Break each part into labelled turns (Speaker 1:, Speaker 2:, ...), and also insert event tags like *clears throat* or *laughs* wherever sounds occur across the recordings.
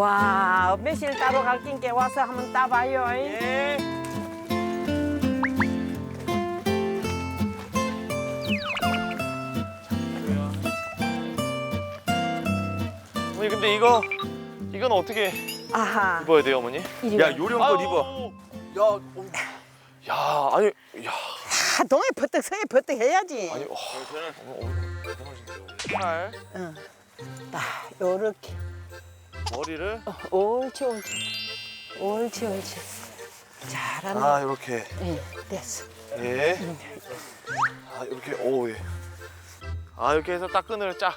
Speaker 1: 와 매실 따러 갈 낀게 와서 한번 따봐요.
Speaker 2: 예. 어머니 근데 이거 이건 어떻게
Speaker 1: 아하.
Speaker 2: 입어야 돼요 어머니?
Speaker 1: 이리
Speaker 3: 야
Speaker 1: 와.
Speaker 3: 요령껏 입어.
Speaker 2: 아우. 야, 야 아니 야
Speaker 1: 아, 동해 버떡 서해 버떡 해야지.
Speaker 2: 아니 어, 어머, 어머, 대단하신데요. 팔
Speaker 1: 응. 딱 요렇게.
Speaker 2: 머리를
Speaker 1: 옳지 옳지. 옳지 옳지. 잘하네.
Speaker 2: 아 이렇게
Speaker 1: 응, 됐어.
Speaker 2: 예. 아 이렇게 오 예. 아 이렇게 해서 딱 끈을 쫙.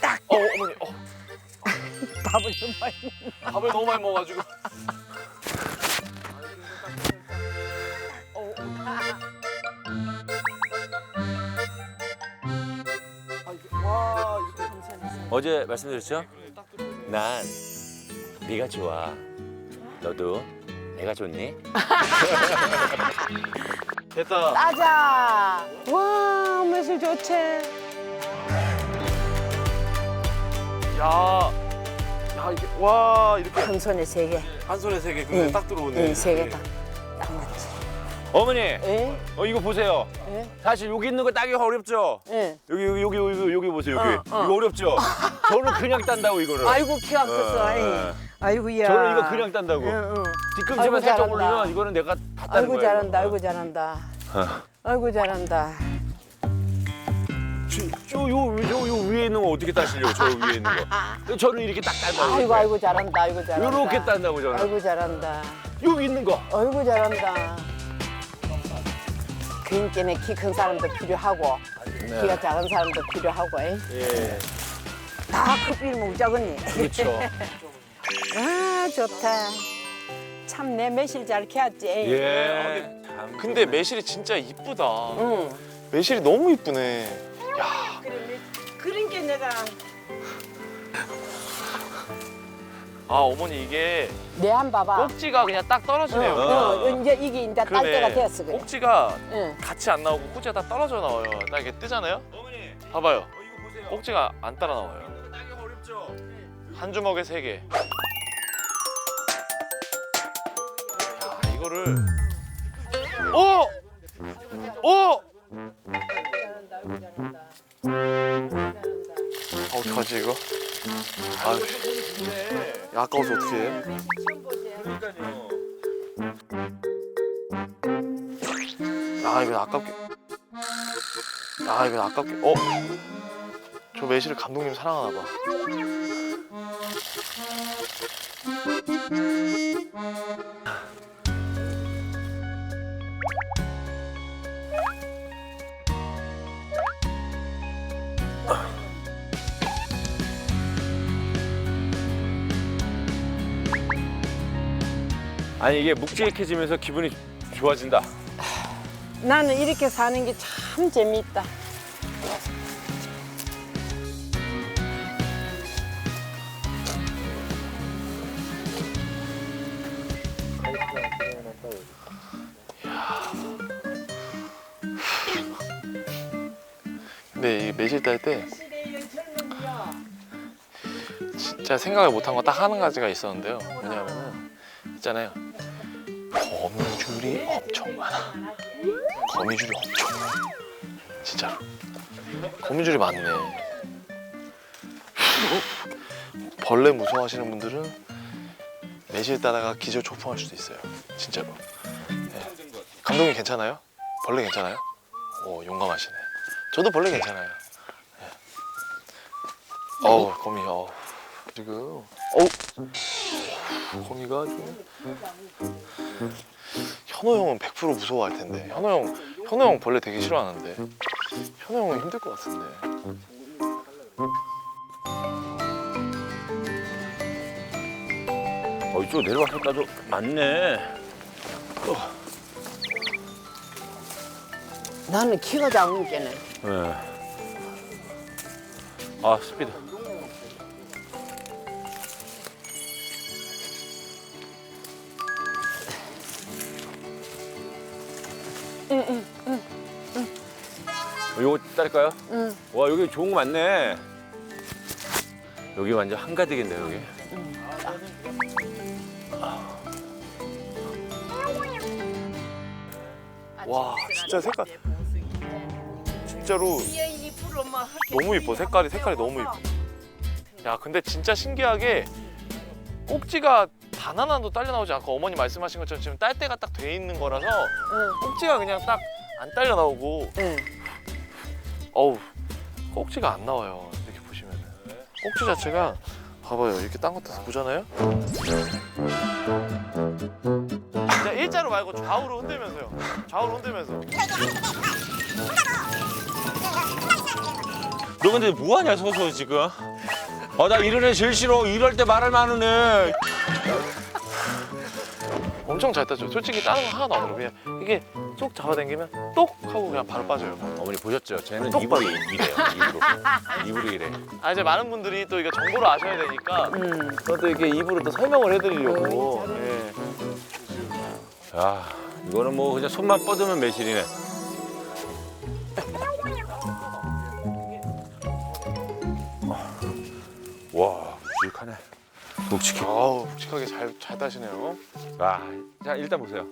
Speaker 1: 딱.
Speaker 2: 어 어머니 어 *laughs*
Speaker 1: 밥을 좀 많이.
Speaker 2: 밥을 너무 많이 먹어가지고. *laughs* 와 이렇게
Speaker 3: 어제 말씀드렸죠? 난 네가 좋아. 너도 내가 좋니? *laughs*
Speaker 2: 됐다.
Speaker 1: 따자. 와 매실 좋지.
Speaker 2: 야, 야 이게 와 이렇게
Speaker 1: 한 손에 세 개.
Speaker 2: 한 손에 세 개, 그게
Speaker 1: 예.
Speaker 2: 딱 들어오네.
Speaker 1: 예, 세 개다. 딱 맞지.
Speaker 3: 어머니,
Speaker 1: 예?
Speaker 3: 어 이거 보세요.
Speaker 1: 예?
Speaker 3: 사실 여기 있는 거 따기가 어렵죠?
Speaker 1: 예.
Speaker 3: 여기 여기 여기 여기, 여기 보세요 여기.
Speaker 1: 어, 어.
Speaker 3: 이거 어렵죠? *laughs* 저는 그냥 딴다고 이거를.
Speaker 1: 아이고 키가 컸어.
Speaker 3: 예.
Speaker 1: 예. 아이고야.
Speaker 3: 저는 이거 그냥 딴다고.
Speaker 1: 응, 응.
Speaker 3: 뒤꿈치만
Speaker 1: 아이고,
Speaker 3: 살짝
Speaker 1: 잘한다.
Speaker 3: 올리면 이거는 내가 다 따는
Speaker 1: 아이고
Speaker 3: 거예요.
Speaker 1: 잘한다. 아이고 잘한다.
Speaker 3: 어.
Speaker 1: 아이고 잘한다.
Speaker 3: 저, 요, 요, 요 위에 있는 거 어떻게 따시려고? 저 위에 있는 거. 저는 이렇게 딱 딴다고.
Speaker 1: 아이고
Speaker 3: 이렇게.
Speaker 1: 아이고 잘한다. 아이고 잘한다.
Speaker 3: 요렇게 딴다고 저는.
Speaker 1: 아이고 잘한다.
Speaker 3: 여기 있는 거.
Speaker 1: 아이고 잘한다. 그인께는 키 큰 사람도 필요하고 키가 작은 사람도 필요하고 에?
Speaker 3: 예.
Speaker 1: 다 커피를 먹자겠니?
Speaker 3: 그렇죠. *laughs*
Speaker 1: 아 좋다. 참 내 매실 잘 캐왔지.
Speaker 3: 예. 참
Speaker 2: 근데 매실이 진짜 이쁘다.
Speaker 1: 응.
Speaker 2: 매실이 너무 이쁘네. 야, 아 어머니 이게
Speaker 1: 내 한 봐봐.
Speaker 2: 꼭지가 그냥 딱 떨어지네요.
Speaker 1: 어, 어, 이제 이게 이제 딸
Speaker 2: 그러네.
Speaker 1: 때가 됐어 그래.
Speaker 2: 꼭지가
Speaker 1: 응.
Speaker 2: 같이 안 나오고 꼭지가 다 떨어져 나와요. 딱 이렇게 뜨잖아요.
Speaker 3: 어머니,
Speaker 2: 봐봐요.
Speaker 3: 이거 보세요.
Speaker 2: 꼭지가 안 따라 나와요.
Speaker 3: 어렵죠?
Speaker 2: 한 주먹에 세 개. 야, 이거를 오! 오! 아, 어떡하지 이거? 아유, 야, 아까워서 어떻게 해? 아, 이거 아깝게. 아, 이거 아깝게. 어? 저 매실을 감독님 사랑하나 봐.
Speaker 3: 아니 이게 묵직해지면서 기분이 좋아진다.
Speaker 1: 나는 이렇게 사는 게 참 재미있다.
Speaker 2: 근데 이 매실 딸 때 진짜 생각을 못한 거 딱 한 가지가 있었는데요. 뭐냐면은 있잖아요. 거미줄이 엄청 많아. 거미줄이 엄청 많아. 진짜로. 거미줄이 많네. 벌레 무서워하시는 분들은 매실 따다가 기절 초풍할 수도 있어요. 진짜로. 네. 감독님 괜찮아요? 벌레 괜찮아요? 오 용감하시네. 저도 벌레 괜찮아요. 네. 어우 거미 어우 지금 어우 거미가 지금 현호 형은 100% 무서워할 텐데 현호 형 현호 형 벌레 되게 싫어하는데 현호 형은 힘들 것 같은데
Speaker 3: 어 이쪽 내려와서 따도 많네.
Speaker 1: 나는 키가 작은 게는
Speaker 3: 예. 아 스피드. 응, 응, 응. 요거 딸까요?
Speaker 1: 응.
Speaker 3: 와, 여기 좋은 거 많네. 여기 완전 한가득인데, 여기.
Speaker 2: 와, 진짜 색깔. 진짜로 너무 이뻐. 색깔이, 색깔이 너무 이뻐. 야, 근데 진짜 신기하게 꼭지가 단 하나도 딸려 나오지 않고 어머니 말씀하신 것처럼 지금 딸 때가 딱 돼 있는 거라서
Speaker 1: 응.
Speaker 2: 꼭지가 그냥 딱 안 딸려 나오고
Speaker 1: 응.
Speaker 2: 어우 꼭지가 안 나와요. 이렇게 보시면은. 꼭지 자체가 봐봐요. 이렇게 딴 것도 보잖아요? 자 일자로 말고 좌우로 흔들면서요. 좌우로 흔들면서.
Speaker 3: 너 근데 뭐하냐 서서 지금? 아나 이런 애 제일 싫어. 이럴 때 말을 많은 애.
Speaker 2: 엄청 잘 따죠 솔직히 다른 거 하나도 안 어려워 그냥 이게 쏙 잡아당기면 똑 하고 그냥 바로 빠져요
Speaker 3: 어머니 보셨죠? 쟤는
Speaker 2: 똑
Speaker 3: 입으로 이래요. 입으로. 입으로 이래.
Speaker 2: 아 이제 많은 분들이 또 이거 정보를 아셔야 되니까
Speaker 1: 응.
Speaker 2: 저도 이렇게 입으로 또 설명을 해드리려고 예.
Speaker 3: 야 이거는 뭐 그냥 손만 뻗으면 매실이네. 묵직해.
Speaker 2: 아우 묵직하게 잘, 잘 따시네요
Speaker 3: 아, 자 일단 보세요.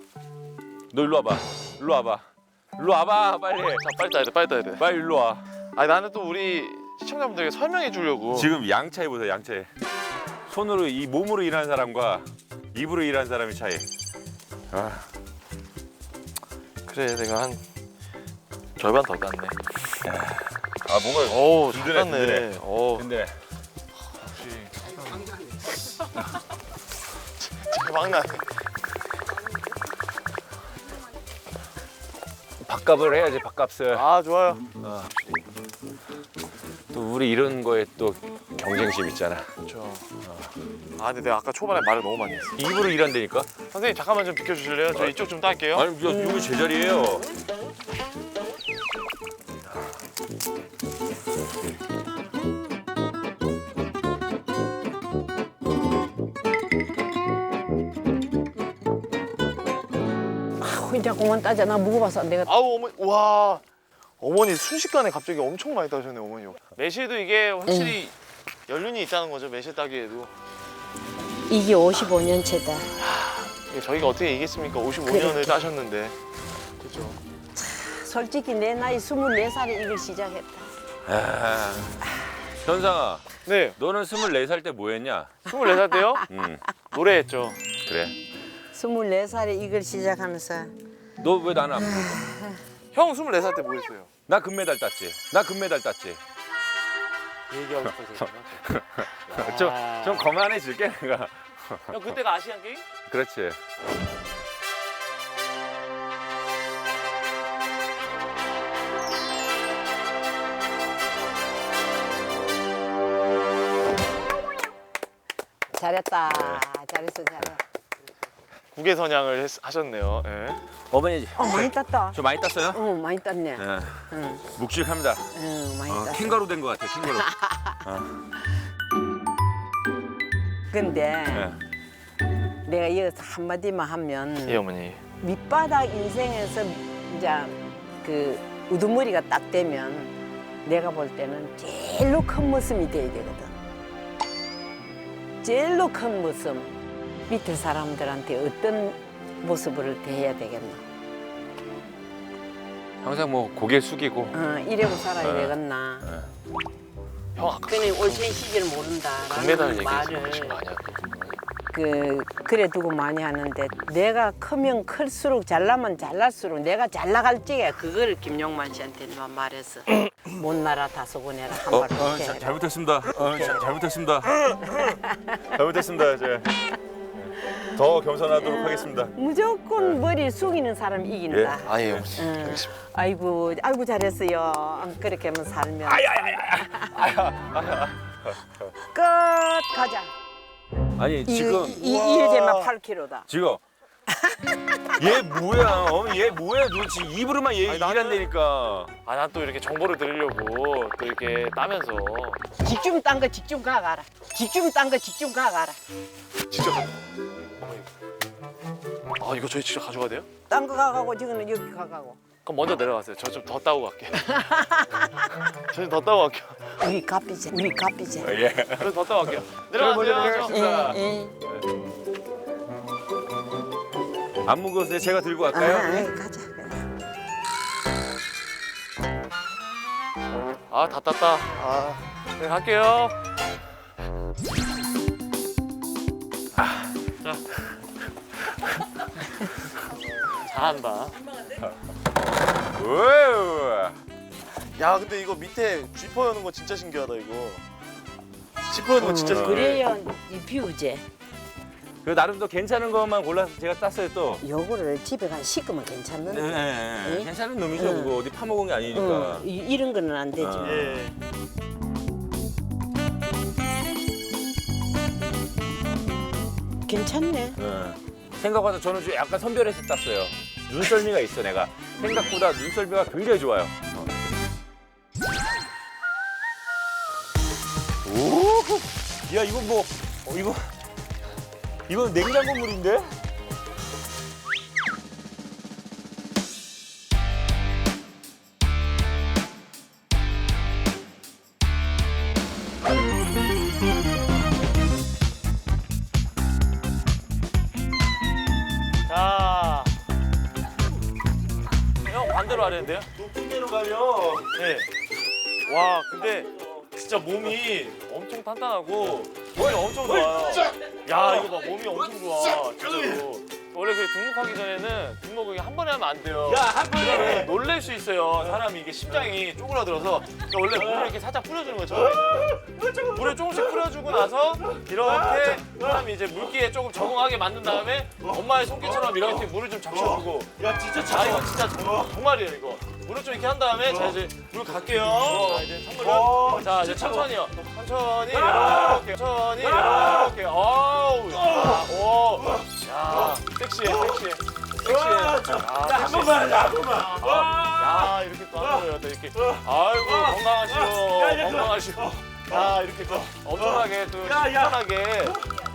Speaker 3: 너 일로 와봐. 일로 와봐. 일로 와봐 빨리.
Speaker 2: 자 빨리 따야 돼 빨리 따야 돼
Speaker 3: 빨리 일로 와.
Speaker 2: 아니 나는 또 우리 시청자분들에게 설명해 주려고
Speaker 3: 지금 양차에 보세요 양차에. 손으로 이 몸으로 일하는 사람과 입으로 일하는 사람의 차이. 아,
Speaker 2: 그래 내가 한 절반 더 땄네
Speaker 3: 아 뭔가
Speaker 2: 어우
Speaker 3: 든든해,
Speaker 2: 잘 땄네
Speaker 3: 든든해.
Speaker 2: 어
Speaker 3: 근데
Speaker 2: 막나네
Speaker 3: 밥값을 해야지 밥값을.
Speaker 2: 아 좋아요
Speaker 3: 또 우리 이런 거에 또 경쟁심 있잖아.
Speaker 2: 그렇죠 아 근데 내가 아까 초반에 말을 너무 많이 했어
Speaker 3: 입으로 일한다니까?
Speaker 2: 선생님 잠깐만 좀 비켜주실래요? 저 이쪽 좀 딸게요
Speaker 3: 아니 이거 제자리예요.
Speaker 1: 혼자 공만 따자. 나 무거워서 안 되겠다.
Speaker 2: 아우 어머니 와 어머니 순식간에 갑자기 엄청 많이 따셨네 어머니 매실도 이게 확실히 연륜이 있다는 거죠 매실 따기에도
Speaker 1: 이게 55년 채다.
Speaker 2: 이게 저희가 어떻게 이겠습니까 55년을
Speaker 1: 그렇게.
Speaker 2: 따셨는데 그죠
Speaker 1: 솔직히 내 나이 24살에 이걸 시작했다.
Speaker 3: 아, 현상아,
Speaker 2: 네
Speaker 3: 너는 24살 때 뭐 했냐?
Speaker 2: 24살 때요
Speaker 3: 응,
Speaker 2: 노래했죠
Speaker 3: 그래.
Speaker 1: 24살에 이걸 시작하면서
Speaker 3: 너 왜 나는 안 물어봐?
Speaker 2: 형 24살 때 뭐 했어요?
Speaker 3: 나 금메달 땄지. 나 금메달 땄지.
Speaker 2: 얘기하고 싶어서?
Speaker 3: 좀,
Speaker 2: 아.
Speaker 3: 좀 거만해질게 내가.
Speaker 2: 형 그때가 아시안 게임?
Speaker 3: 그렇지.
Speaker 1: 잘했다. 잘했어, 잘해.
Speaker 2: 국외 선양을 했- 하셨네요 예.
Speaker 3: 어머니,
Speaker 1: 어, 많이 땄다.
Speaker 3: 저 많이 땄어요?
Speaker 1: 어, 많이 땄네.
Speaker 3: 예.
Speaker 1: 응,
Speaker 3: 묵직합니다.
Speaker 1: 응, 많이
Speaker 3: 어,
Speaker 1: 땄어.
Speaker 3: 캥거루 된 것 같아, 캥거루. *laughs*
Speaker 1: 근데
Speaker 3: 예.
Speaker 1: 내가 여기서 한마디만 하면
Speaker 2: 예 어머니
Speaker 1: 밑바닥 인생에서 이제 그 우두머리가 딱 되면 내가 볼 때는 제일로 큰 모습이 돼야 되거든. 제일로 큰 모습. 밑에 사람들한테 어떤 모습을 대해야 되겠나.
Speaker 3: 항상 뭐 고개 숙이고.
Speaker 1: 어, 이래고 살아야
Speaker 3: 네.
Speaker 1: 되겠나.
Speaker 2: 형 아까
Speaker 1: 그는 올생 시절 모른다.
Speaker 2: 금메달
Speaker 1: 라는
Speaker 2: 얘기하신
Speaker 1: 말을
Speaker 2: 거 아니야?
Speaker 1: 그 그래 두고 많이 하는데 내가 크면 클수록 잘나면 잘날수록 내가 잘 나갈 적에 그걸 김용만 씨한테만 말했어. *clears throat* 못 날아 다소 보내라
Speaker 3: 어,
Speaker 1: 한말
Speaker 3: 어, 자,
Speaker 1: 해라.
Speaker 3: 잘못했습니다. 어, 자, 잘못했습니다. *laughs* 잘못했습니다. 이제 더 겸손하도록 하겠습니다.
Speaker 1: 무조건 머리 숙이는 사람이 이긴다.
Speaker 2: 아예 어머니
Speaker 1: 응.
Speaker 2: 알겠습니다
Speaker 1: 아이고 아이고 잘했어요. 그렇게 하면 살면. *laughs* 끝 가자.
Speaker 3: 아니
Speaker 1: 이,
Speaker 3: 지금
Speaker 1: 이, 이 일제만 8kg다.
Speaker 3: 지금 얘 뭐야? 어, 얘 뭐야? 너 지금 입으로만 얘
Speaker 2: 아니, 나는-
Speaker 3: 일한다니까.
Speaker 2: 아 난 또 이렇게 정보를 드리려고 또 이렇게 따면서
Speaker 1: 직중 딴거 직중 가가라. 직중 딴거 직중 가가라.
Speaker 2: 직접 아 이거 저희 직접 가져가야 돼요?
Speaker 1: 딴 거 가가고 지금은 여기 가가고.
Speaker 2: 그럼 먼저 내려가세요. 저 좀 더 따고 갈게요. *laughs* 저 좀 더 따고 갈게요.
Speaker 1: 우리 카피제 우리 카피제 아,
Speaker 3: 예.
Speaker 2: 저 좀 더 따고 갈게요. 내려가세요.
Speaker 1: 네.
Speaker 3: 안 무거워서 제가 들고 갈까요?
Speaker 1: 아, 네 가자.
Speaker 2: 아다 땄다. 아. 네, 갈게요. 잘한다.
Speaker 3: 우와.
Speaker 2: 야 근데 이거 밑에 쥐퍼 여는 거 진짜 신기하다 이거. 쥐퍼 여는 거 진짜
Speaker 3: 어,
Speaker 2: 신기해.
Speaker 1: 그래야 이 비우제.
Speaker 3: 그 나름 또 괜찮은 것만 골라서 제가 땄어요 또.
Speaker 1: 요거를 집에 가 씻으면 괜찮는데.
Speaker 3: 네, 네, 네.
Speaker 1: 응?
Speaker 3: 괜찮은 놈이죠.
Speaker 1: 응.
Speaker 3: 그거 어디 파먹은 게 아니니까.
Speaker 1: 어, 이, 이런 거는 안 되지.
Speaker 3: 어.
Speaker 2: 예.
Speaker 1: 괜찮네.
Speaker 3: 네. 생각보다 저는 좀 약간 선별해서 땄어요. 눈썰미가 있어 내가. 생각보다 눈썰미가 굉장히 좋아요. 어. 오, 야 이거 뭐 어, 이거 이거 냉장고 물인데?
Speaker 2: 반대로 하려 는데요?
Speaker 3: 높은 로 가면
Speaker 2: 네. 와 근데 진짜 몸이 엄청 탄탄하고 몸이 엄청 좋아요. 야 이거 봐 몸이 엄청 좋아 진짜로. 원래 그 등록하기 전에는 등록을 한 번에 하면 안 돼요.
Speaker 3: 야한 번에
Speaker 2: 놀랄 수 있어요. 사람이 이게 심장이 쪼그라들어서 그러니까 원래 물을 이렇게 살짝 뿌려주는 거죠. 물을 조금씩 뿌려주고 나서 이렇게 사람이 이제 물기에 조금 적응하게 만든 다음에 엄마의 손길처럼 이렇게 물을 좀 적셔주고.
Speaker 3: 야 진짜
Speaker 2: 아 이거 진짜 정, 정말이에요 이거. 물을 좀 이렇게 한 다음에 자 이제 물 갈게요. 자 이제
Speaker 3: 어,
Speaker 2: 자 이제 천천히요. 천천히 이렇게 천천히 이렇게. 어우 야오야 섹시해 섹시해 섹시해. 아,
Speaker 3: 한 번만 한 번만.
Speaker 2: 야 이렇게 또한 거예요 또 이렇게. 아이고 건강하시오 건강하시오 야 이렇게 또 엄청나게 또 시원하게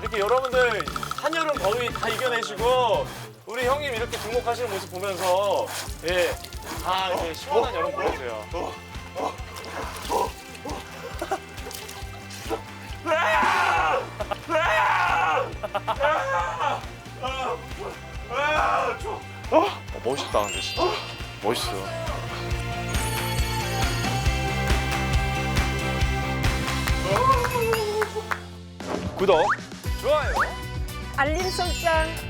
Speaker 2: 이렇게 여러분들 한여름 더위 다 이겨내시고 우리 형님 이렇게 등록하시는 모습 보면서 예 다 이제 시원한 여름 보내세요. 어, 멋있다 근데 진짜. 멋있어.
Speaker 3: 구독.
Speaker 2: 좋아요
Speaker 1: 알림 설정.